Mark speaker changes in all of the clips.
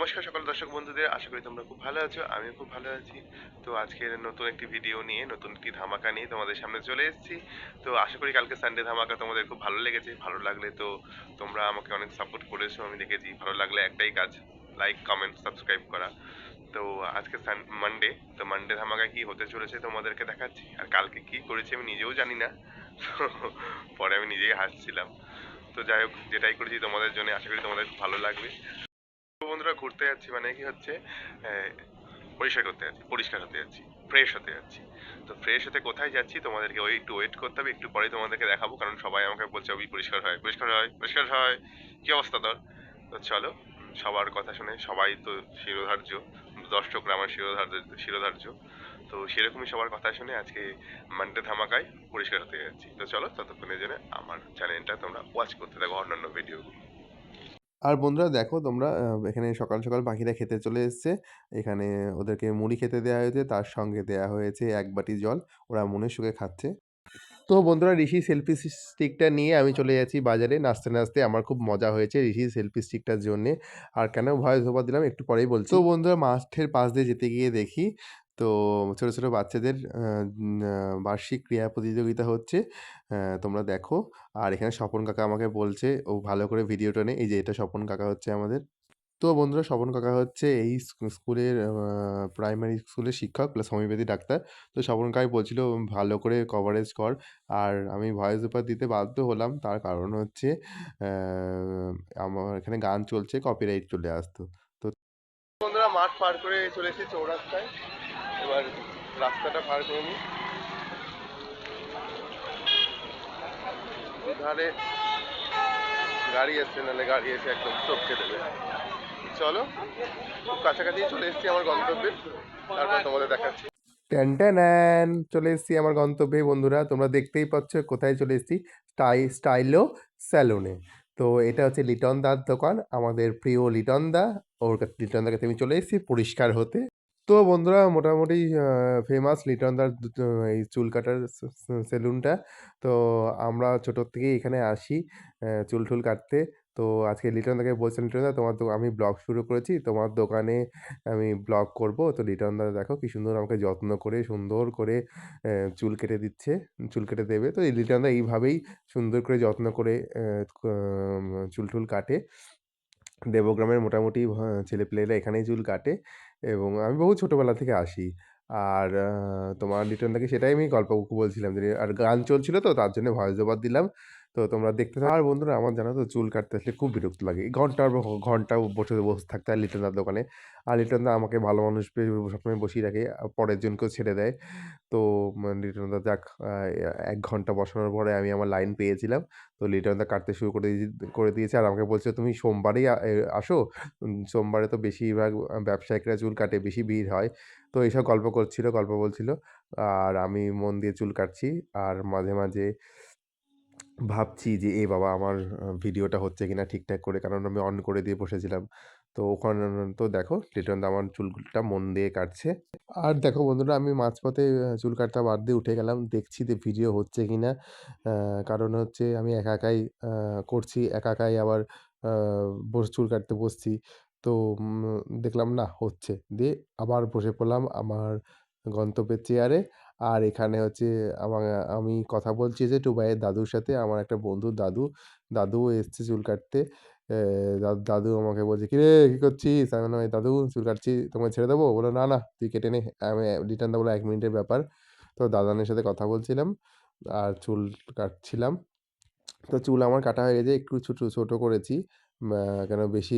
Speaker 1: নমস্কার সকল দর্শক বন্ধুদের, আশা করি তোমরা খুব ভালো আছো, আমিও খুব ভালো আছি। তো আজকের নতুন একটি ভিডিও নিয়ে, নতুন একটি ধামাকা নিয়ে তোমাদের সামনে চলে এসেছি। তো আশা করি কালকে সানডে ধামাকা তোমাদের খুব ভালো লেগেছে, ভালো লাগলে তো তোমরা আমাকে অনেক সাপোর্ট করেছ, আমি দেখেছি। ভালো লাগলে একটাই কাজ লাইক কমেন্ট সাবস্ক্রাইব করা। তো আজকে মানডে তো মানডে ধামাকা কি হতে চলেছে তোমাদেরকে দেখাচ্ছি। আর কালকে কি করেছি আমি নিজেও জানি না পরে আমি নিজেই হাসছিলাম। তো যাই হোক, যেটাই করেছি তোমাদের জন্য আশা করি তোমাদের খুব ভালো লাগবে। বন্ধুরা ঘুরতে যাচ্ছি মানে কি হচ্ছে পরিষ্কার করতে যাচ্ছি, পরিষ্কার হতে যাচ্ছি ফ্রেশ হতে যাচ্ছি। তো ফ্রেশ হতে কোথায় যাচ্ছি তোমাদেরকে ওই একটু ওয়েট করতে হবে, একটু পরে তোমাদেরকে দেখাবো, কারণ সবাই আমাকে বলছে ওই পরিষ্কার হয় পরিষ্কার হয় পরিষ্কার হয়। কি অবস্থা তোর? তো চলো, সবার কথা শুনে সবাই তো শিরোধার্য, দর্শকরা আমার শিরোধার্য শিরোধার্য। তো সেরকমই সবার কথা শুনে আজকে মানডে ধামাকায় পরিষ্কার হতে যাচ্ছি। তো চলো, ততক্ষণের জন্য আমার চ্যানেলটা তোমরা ওয়াচ করতে থাকো অন্যান্য ভিডিওগুলো
Speaker 2: আর বন্ধুরা দেখো তোমরা এখানে সকাল সকাল পাখিরা খেতে চলে এসছে। এখানে ওদেরকে মুড়ি খেতে দেওয়া হয়েছে, তার সঙ্গে দেওয়া হয়েছে এক বাটি জল। ওরা মনের সুখে খাচ্ছে। তো বন্ধুরা, ঋষি সেলফি স্টিকটা নিয়ে আমি চলে যাচ্ছি বাজারে। নাচতে নাচতে আমার খুব মজা হয়েছে ঋষি সেলফি স্টিকটার জন্যে। আর কেন ভয়েস ওভার দিলাম একটু পরেই বলছি। তো বন্ধুরা, মাঠের পাশ দিয়ে যেতে গিয়ে দেখি তো ছোটো ছোটো বাচ্চাদের বার্ষিক ক্রীড়া প্রতিযোগিতা হচ্ছে তোমরা দেখো। আর এখানে স্বপন কাকা আমাকে বলছে, ও ভালো করে ভিডিওটা নেই এই যে এটা স্বপন কাকা হচ্ছে আমাদের। তো বন্ধুরা, স্বপন কাকা হচ্ছে এই স্কুলের প্রাইমারি স্কুলের শিক্ষক প্লাস হোমিওপ্যাথি ডাক্তার। তো স্বপন কাকাই বলছিল, ভালো করে কভারেজ কর। আর আমি ভয়েস ওভার দিতে বাধ্য হলাম। তার কারণ হচ্ছে আমার এখানে গান চলছে কপিরাইট চলে আসতো। তো
Speaker 1: বন্ধুরা, মাঠ পার করে চলে এসেছি চৌরাস্তায়। এবার রাস্তাটা পার করে নিই। ধারে গাড়ি এসছে নাহলে গাড়ি এসে একদম টপকে দেবে। চলো, খুব কাছাকাছি চলে এসেছি আমার গন্তব্যে। তারপর তোমাদের দেখাচ্ছি।
Speaker 2: ট্যান ট্যান চলে এসেছি আমার গন্তব্যে, বন্ধুরা। তোমরা দেখতেই পাচ্ছ কোথায় চলে এসেছি। স্টাই, স্টাইলো স্যালুনে। তো এটা হচ্ছে লিটন দার দোকান, আমাদের প্রিয় লিটন দা। ওর কাছে, লিটন দার কাছে আমি চলে এসেছি পরিষ্কার হতে। তো বন্ধুরা মোটামুটি ফেমাস লিটন দার এই চুল কাটার সেলুনটা তো আমরা ছোটোর থেকেই এখানে আসি চুল টুল কাটতে। তো আজকে লিটন দাকে বলছিলাম লিটন দা, তোমার আমি ব্লগ শুরু করেছি। তোমার দোকানে আমি ব্লগ করব। তো লিটন দা, দেখো কি সুন্দর আমাকে যত্ন করে, সুন্দর করে চুল কেটে দিচ্ছে, চুল কেটে দেবে। তো এই লিটন দা এইভাবেই সুন্দর করে যত্ন করে চুল টুল কাটে। দেবগ্রামের মোটামুটি ছেলেপেলেরা এখানেই চুল কাটে। এবং আমি বহু ছোটোবেলা থেকে আসি। আর তোমার লিটন দাকে সেটাই আমি গল্প বলছিলাম যে, আর গান চলছিল তো, তার জন্য ভয়েস ওভার দিলাম। তো তোমরা দেখতে থাকো। আর বন্ধুরা, আমার জানো তো চুল কাটতে আসলে খুব বিরক্ত লাগে। ঘণ্টার ঘণ্টা বসে বসে থাকতে হয় লিটনদার দোকানে। আর লিটনদা আমাকে ভালো মানুষ পেয়ে সবসময় বসিয়ে রাখে। পরের জনকেও ছেড়ে দেয়। তো লিটনদা লিটন যাক এক ঘণ্টা বসানোর পরে আমি আমার লাইন পেয়েছিলাম। তো লিটনদা কাটতে শুরু করে করে দিয়েছে। আর আমাকে বলছে, তুমি সোমবারেই আসো। সোমবারে তো বেশিরভাগ ব্যবসায়িকরা চুল কাটে, বেশি ভিড় হয়। তো এইসব গল্প করছিল, গল্প বলছিল। আর আমি মন দিয়ে চুল কাটছি। আর মাঝে মাঝে ভাবছি যে এ বাবা আমার ভিডিওটা হচ্ছে কিনা ঠিকঠাক করে? কারণ আমি অন করে দিয়ে বসেছিলাম। তো ওখানে তো দেখো লিটন আমার চুলটা মন দিয়ে কাটছে। আর দেখো বন্ধুরা আমি মাঝপথে চুল কাটটা বাদ দিয়ে উঠে গেলাম। দেখছি যে ভিডিও হচ্ছে কিনা। আহ, কারণ হচ্ছে আমি একা একাই করছি। একা একাই আবার বস চুল কাটতে বসছি। তো দেখলাম না হচ্ছে। দিয়ে আবার বসে পড়লাম আমার গন্তব্যের চেয়ারে আর এখানে হচ্ছে আমার, আমি কথা বলছি যে টুবাইয়ের দাদুর সাথে, আমার একটা বন্ধুর দাদু। দাদুও এসছে চুল কাটতে। দাদু আমাকে বলছে, কিরে, কি করছিস? আমি বললাম দাদু, চুল কাটছি তোমায় ছেড়ে দেবো? বলো না না, তুই কেটে নে। আমি রিটার্ন দেবো এক মিনিটের ব্যাপার। তো দাদানের সাথে কথা বলছিলাম আর চুল কাটছিলাম। তো চুল আমার কাটা হয়ে গেছে, একটু ছোটো ছোটো করেছি। কেন বেশি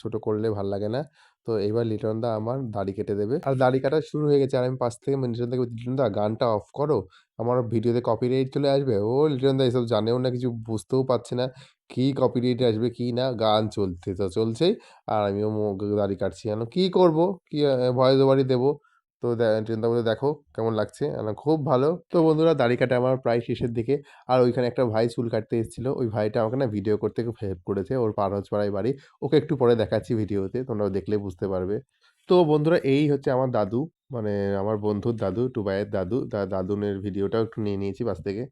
Speaker 2: ছোটো করলে ভালো লাগে না। তো এইবার লিটন দা আমার দাড়ি কেটে দেবে। আর দাড়ি কাটা শুরু হয়ে গেছে। আর আমি পাশ থেকে বলছি, লিটন দা গানটা অফ করো। আমার ভিডিওতে কপিরাইট চলে আসবে। ও লিটন দা এসব জানেও না কিছু বুঝতেও পারছে না কি কপিরাইট আসবে কি না গান চলছে তো চলছেই। আর আমিও দাড়ি কাটছি কেন? কি করব? কি ভয়েস ওভারই দেবো? তো দা বলে দেখো কেমন লাগছে। খুব ভালো। তো বন্ধুরা, দাড়ি কাটা আমার প্রায় শেষের দিকে। আর ওইখানে একটা ভাই চুল কাটতে এসেছিল। ওই ভাইটা আমাকে না ভিডিও করতে খুব হেল্প করেছে। ওর পাড়ায় বাড়ি। ওকে একটু পরে দেখাচ্ছি ভিডিওতে তোমরা দেখলে বুঝতে পারবে। তো বন্ধুরা, এই হচ্ছে আমার দাদু। মানে আমার বন্ধুর দাদু, টুবাইয়ের দাদু। দাদুনের ভিডিওটাও একটু নিয়ে নিয়েছি বাস থেকে।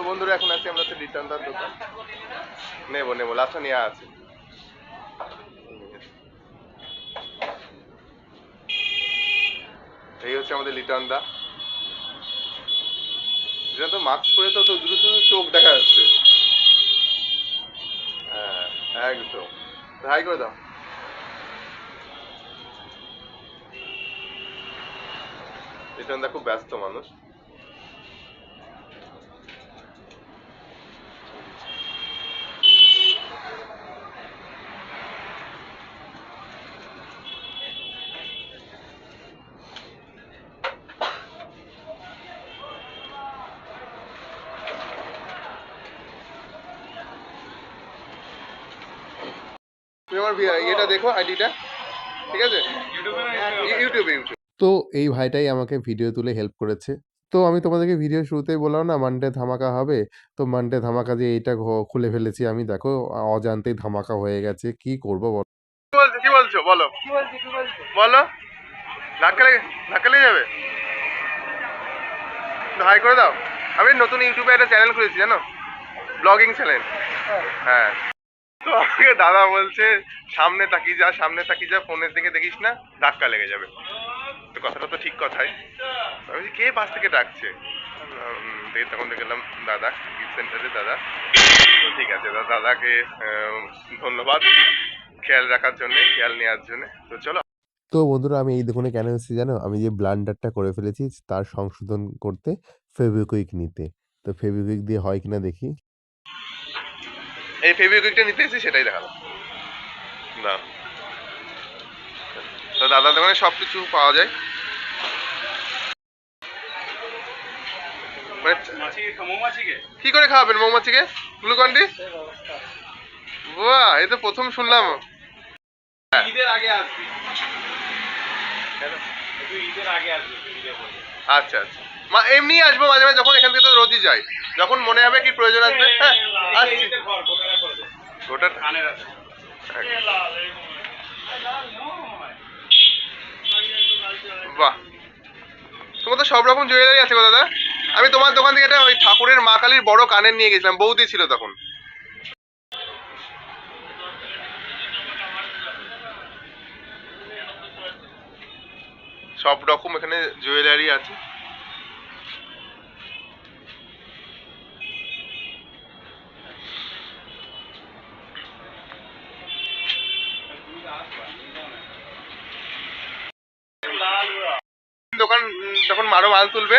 Speaker 1: তো
Speaker 2: বন্ধুরা, এখন আছি আমরা রিটার্ন দার দোকান। নেব নেব, লাস্টটা নেওয়া আছে। এই হচ্ছে আমাদের লিটন দা যেটা তো মাস্ক পরে তো দ্রুত চোখ দেখা যাচ্ছে। হ্যাঁ একদম। হাই করে দাও। লিটন দা খুব ব্যস্ত মানুষ। তুমি আমার ভি- ইয়েটা দেখো আইডিটা। ঠিক আছে? ইউটিউবে ইউটিউবে?
Speaker 3: তো এই ভাইটাই আমাকে ভিডিও তুলে হেল্প করেছে। তো আমি তোমাদেরকে ভিডিও শুরুতেই বললাম না মানডে ধামাকা হবে। তো মানডে ধামাকা দিয়ে এইটা খুলে ফেলেছি আমি। দেখো অজান্তেই ধামাকা হয়ে গেছে। কি করব বলো?
Speaker 2: কি বলছো কি বলছো? বলো। বলো। ধাক্কা লেগে ধাক্কা লেগে যাবে? হাই করে দাও। আমি নতুন ইউটিউবে একটা চ্যানেল খুলেছি জানো? ব্লগিং চ্যানেল হ্যাঁ। তো আমাকে দাদা বলছে, সামনে তাকিয়ে যা, সামনে তাকিয়ে যা, ফোনের দিকে দেখিস না, ধাক্কা লেগে যাবে। তো কথাটা তো ঠিক কথাই। আমি কে পাশ থেকে ডাকছে? দিয়ে তখন দেখলাম দাদা গিফট সেন্টারে দাদা। তো ঠিক আছে দাদা দাদাকে ধন্যবাদ খেয়াল রাখার জন্য, খেয়াল নেওয়ার জন্য। তো চলো।
Speaker 3: তো বন্ধুরা, আমি এই দোকানে কেন এসেছি জানো? আমি যে ব্লান্ডারটা করে ফেলেছি, তার সংশোধন করতে ফেভিকুইক নিতে। তো ফেভিকুইক দিয়ে হয় কিনা দেখি।
Speaker 2: এই ফেভিকুইকটা নিতে এসেছি সেটাই দেখালাম। না। তো দাদার দোকানে সব কিছু পাওয়া যায়। মানে কি করে খাওয়াবেন মৌমাছিকে? গ্লুকন ডি বাহ এই তো প্রথম শুনলাম।
Speaker 4: ঈদের আগে আসবি।
Speaker 2: আচ্ছা আচ্ছা। মা এমনি আসব মাঝে মাঝে, যখন এখান থেকে তো রোজই যাই। যখন মনে হবে কি প্রয়োজন আসবে হ্যাঁ
Speaker 4: আছে
Speaker 2: বাহ। তোমার তো সব রকম জুয়েলারি আছে দাদা। আমি তোমার দোকান থেকে একটা ওই ঠাকুরের মা কালীর বড় কানের নিয়ে গেছিলাম, বৌদি ছিল তখন। সব রকম এখানে জুয়েলারি আছে। দোকান, যখন আরও মাল তুলবে,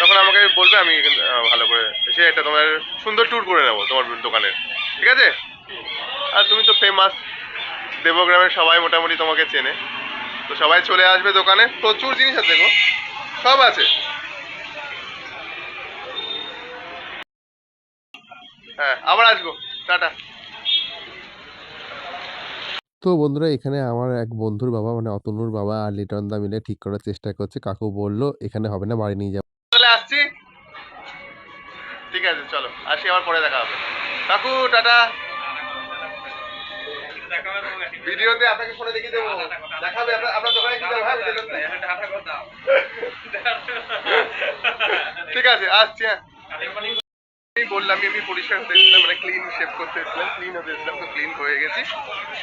Speaker 2: তখন আমাকে বলবে, আমি ভালো করে এসে এটা তোমার সুন্দর ট্যুর করে নেব তোমার দোকানের ঠিক আছে? আর তুমি তো ফেমাস দেবগ্রামের সবাই মোটামুটি তোমাকে চেনে। তো সবাই চলে আসবে দোকানে। প্রচুর জিনিস আছে গো। সব আছে। হ্যাঁ আবার আসব। টাটা।
Speaker 3: তো বন্ধুরা এখানে আমার এক বন্ধুর বাবা মানে অতনুর বাবা আর লিটন দা মিলে ঠিক করার চেষ্টা করছে। কাকু বলল এখানে হবে না বাড়ি নিয়ে যাব
Speaker 2: চলে আসছি। ঠিক আছে চলো। আসি আবার পরে দেখা হবে। কাকু টাটা। ভিডিওতে আপনাকে ফোনে দেখিয়ে দেবো। দেখাবে, আপনার দোকানে কি যাব হ্যাঁ ঠিক আছে, আসছি হ্যাঁ। আমি বললাম আমি পরিষ্কার এসেছিলাম মানে ক্লিন শেপ করতে এসেছিলাম ক্লিন হতে এসেছিলাম, তো ক্লিন হয়ে গেছি।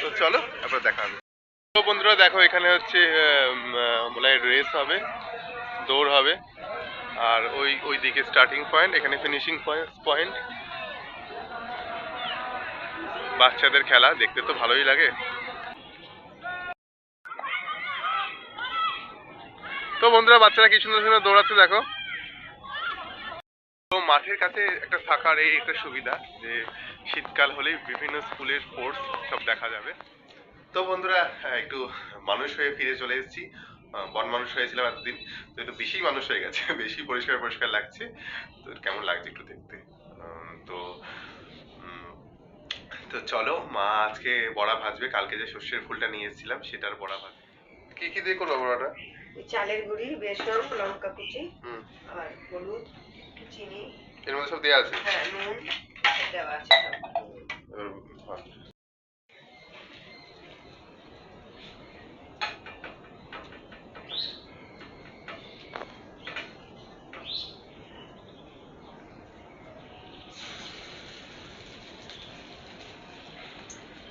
Speaker 2: তো চলো তারপর দেখা হবে। তো বন্ধুরা, দেখো, এখানে হচ্ছে বলে রেস হবে, দৌড় হবে, আর ওই ওই দিকে স্টার্টিং পয়েন্ট এখানে ফিনিশিং পয়েন্ট বাচ্চাদের খেলা, দেখতে তো ভালোই লাগে। তো বন্ধুরা বাচ্চারা কি সুন্দর সুন্দর দৌড়াচ্ছে দেখো। তো মাঠের কাছে একটা থাকার এই একটা সুবিধা যে শীতকাল হলেই বিভিন্ন স্কুলের স্পোর্টস সব দেখা যাবে। তো বন্ধুরা হ্যাঁ, একটু মানুষ হয়ে ফিরে চলে এসেছি। বন মানুষ হয়েছিলাম এতদিন তো একটু বেশি মানুষ হয়ে গেছে বেশি পরিষ্কার পরিষ্কার লাগছে। তো কেমন লাগছে একটু দেখতে? তো তো চলো মা আজকে বড়া ভাজবে কালকে যে সর্ষের ফুলটা নিয়ে এসেছিলাম সেটার বড়া ভাজবে। কি কি দিয়ে করব বড়াটা?
Speaker 5: চালের গুঁড়ি বেসন লঙ্কা কুচি আর হলুদ চিনি।
Speaker 2: এর মধ্যে সব দেওয়া আছে?
Speaker 5: হ্যাঁ নুন দেওয়া আছে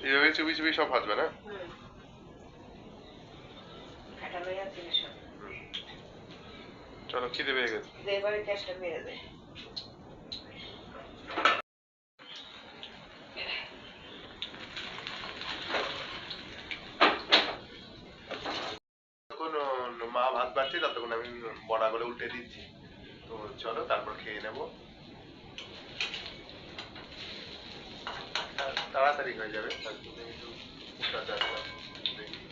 Speaker 2: এইভাবে চুপি চুপি সব ভাজবে না?
Speaker 5: দে, এবারে গ্যাসটা মেরে দে।
Speaker 2: মা ভাত বাড়ছে, ততক্ষণ আমি বড়া করে উল্টে দিচ্ছি। তো চলো, তারপর খেয়ে নেব। তাড়াতাড়ি হয়ে যাবে একটু সাজা করা। দেখি।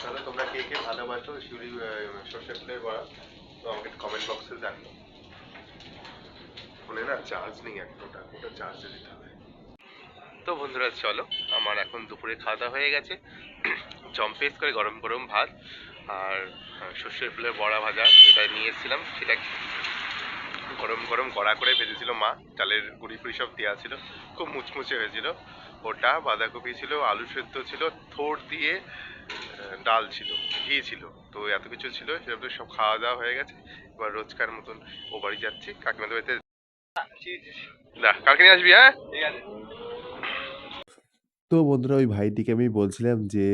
Speaker 2: চলো তোমরা কে কে ভালোবাসো শিউরি সর্ষে ফুলের বড়া, তো আমাকে কমেন্ট বক্সে জানিও। ফোনে না চার্জ নেই এখন ওটা ওটা চার্জে দিতে হবে। তো বন্ধুরা, চলো, আমার এখন দুপুরে খাওয়া দাওয়া হয়ে গেছে। জম্পেস করে গরম গরম ভাত আর সর্ষের ফুলের বড়া ভাজা যেটা নিয়ে এসেছিলাম, সেটা গরম গরম কড়া করে ভেজেছিল মা। চালের গুঁড়ি ফুড়ি সব দেওয়া ছিল, খুব মুচমুচে হয়েছিল। ওটা বাঁধাকপি ছিল, আলু সেদ্ধ ছিল, থোড় দিয়ে ডাল ছিল ঘি ছিল। তো এত কিছু ছিল তো সব খাওয়া দাওয়া হয়ে গেছে। এবার রোজকার মতন ও বাড়ি যাচ্ছি। কাকিমাদের বাড়িতে না কালকে নিয়ে আসবি হ্যাঁ?
Speaker 4: ঠিক আছে
Speaker 3: তো বন্ধুরা ওই ভাইটিকে আমি বলছিলাম যে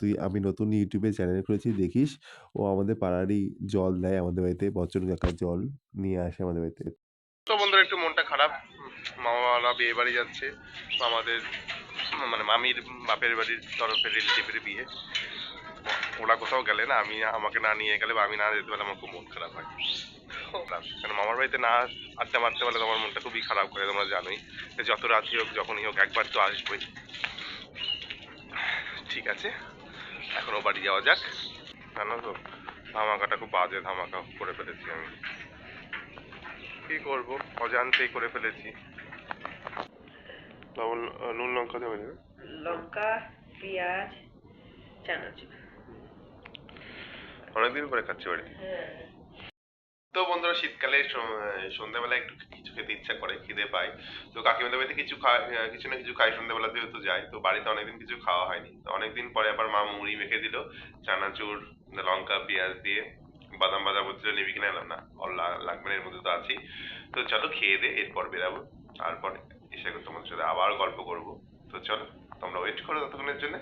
Speaker 3: তুই আমি নতুন ইউটিউবে চ্যানেল খুলেছি দেখিস। ও আমাদের পাড়ারই জল দেয় আমাদের বাড়িতে বচন কাকার জল নিয়ে আসে আমাদের বাড়িতে।
Speaker 2: তো বন্ধুরা একটু মনটা খারাপ। মামারা বিয়ে বাড়ি যাচ্ছে মামাদের মানে মামির, বাপের বাড়ির তরফের রিলেটিভের বিয়ে। ওরা কোথাও গেলে না, আমি আমাকে না নিয়ে গেলে বা আমি না যেতে পারলে আমার খুব মন খারাপ হয়। কারণ মামার বাড়িতে না আড্ডা মারতে পারলে আমার মনটা খুবই খারাপ করে তোমরা জানোই। যত রাতই হোক, যখনই হোক, একবার তো আসবোই ঠিক আছে, এখন ও বাড়ি যাওয়া যাক। জানো তো, ধামাকাটা খুব বাজে ধামাকা করে ফেলেছি আমি। কি করব? অজান্তেই করে ফেলেছি। লবণ নুন লঙ্কা দেবে না?
Speaker 5: লঙ্কা পেঁয়াজ চানাচুর।
Speaker 2: অনেকদিন পরে খাচ্ছি বাড়িতে।
Speaker 5: হ্যাঁ।
Speaker 2: তো বন্ধুরা শীতকালে সন্ধ্যাবেলা একটু কিছু খেতে ইচ্ছা করে খিদে পায়। তো কাকিমাদের বাড়িতে কিছু খায় কিছু না কিছু খাই সন্ধ্যাবেলা যেহেতু যাই তো বাড়িতে অনেকদিন কিছু খাওয়া হয়নি। তো অনেকদিন পরে আবার মা মুড়ি মেখে দিল চানাচুর লঙ্কা পেঁয়াজ দিয়ে। বাদাম বাদাম বলছিল নিবি কিনা এলাম না লাগবে না এর মধ্যে তো আছেই। তো চলো খেয়ে দে এরপর বেরাবো। তারপর। এসে তোমাদের সাথে আবার গল্প করব। তো চলো তোমরা ওয়েট করো ততক্ষণের জন্য।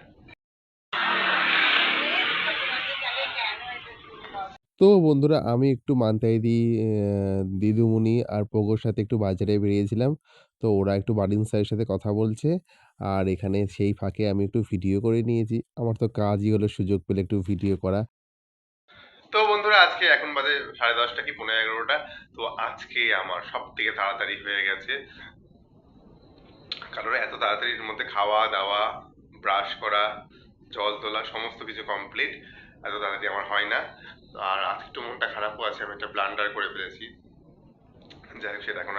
Speaker 3: তো বন্ধুরা আমি একটু মান্তাইদি দিদিমণি আর পোগোর সাথে একটু বাজারে বেরিয়েছিলাম। তো ওরা একটু বাড়ির স্যারের সাথে কথা বলছে আর এখানে সেই ফাঁকে আমি একটু ভিডিও করে নিয়েছি। আমার তো কাজই হলো সুযোগ পেলে একটু ভিডিও করা।
Speaker 2: তো বন্ধুরা আজকে এখন বাজে সাড়ে দশটা কি পনেরো এগারোটা। তো আজকে আমার সব থেকে তাড়াতাড়ি হয়ে গেছে। কারণ এত তাড়াতাড়ির মধ্যে খাওয়া, দাওয়া ব্রাশ করা, জল তোলা, সমস্ত কিছু কমপ্লিট এত তাড়াতাড়ি আমার হয় না। আর আজকে একটু মনটা খারাপও আছে, আমি একটা ব্লান্ডার করে ফেলেছি। যাই হোক, সেটা এখন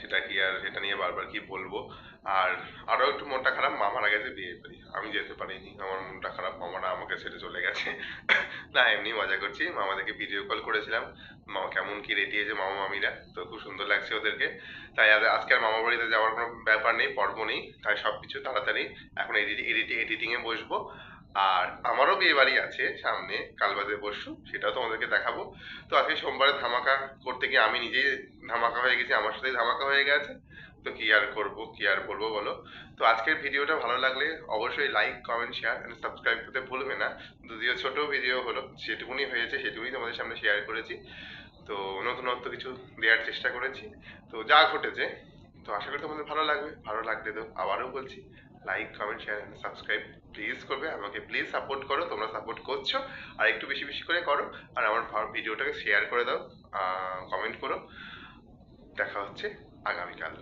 Speaker 2: সেটা কি আর, সেটা নিয়ে বারবার কি বলব? আর আরও একটু মনটা খারাপ, মা মারা গেছে, বিয়ে বাড়ি আমি যেতে পারিনি। আমার মনটা খারাপ, মামারা আমাকে ছেড়ে চলে গেছে। না এমনি মজা করছি। মামাদেরকে ভিডিও কল করেছিলাম। মামা কেমন কি রেডি হয়েছে মামা, মামিরা। তো খুব সুন্দর লাগছে ওদেরকে। তাই আজ- আজকে আর মামা বাড়িতে যাওয়ার কোনো ব্যাপার নেই, পর্ব নেই। তাই সবকিছু তাড়াতাড়ি এখন এডিটিং এডিটিং এ বসবো। আর আমারও বিয়ে বাড়ি আছে সামনে কাল বাদে পরশু, সেটাও তোমাদেরকে দেখাবো। তো আজকে সোমবারে ধামাকা করতে গিয়ে আমি নিজেই ধামাকা হয়ে গেছি, আমার সাথেই ধামাকা হয়ে গেছে। তো কি আর করব, কি আর বলব বলো? তো আজকের ভিডিওটা ভালো লাগলে অবশ্যই like comment share and subscribe করতে ভুলবে না। যদিও ছোট ভিডিও হলো, সেটুকুনি হয়েছে, সেটুকুনি তোমাদের সামনে শেয়ার করেছি। তো নতুনত্ব কিছু দেওয়ার চেষ্টা করেছি। তো যা ঘটেছে, তো আশা করি তোমাদের ভালো লাগবে। ভালো লাগলে তো আবারও বলছি like comment share and subscribe please করবে। আমাকে প্লিজ সাপোর্ট করো, তোমরা সাপোর্ট করছ। আর একটু বেশি বেশি করে করো। আর আমার ভিডিওটাকে শেয়ার করে দাও কমেন্ট করো। দেখা হচ্ছে আগামীকাল।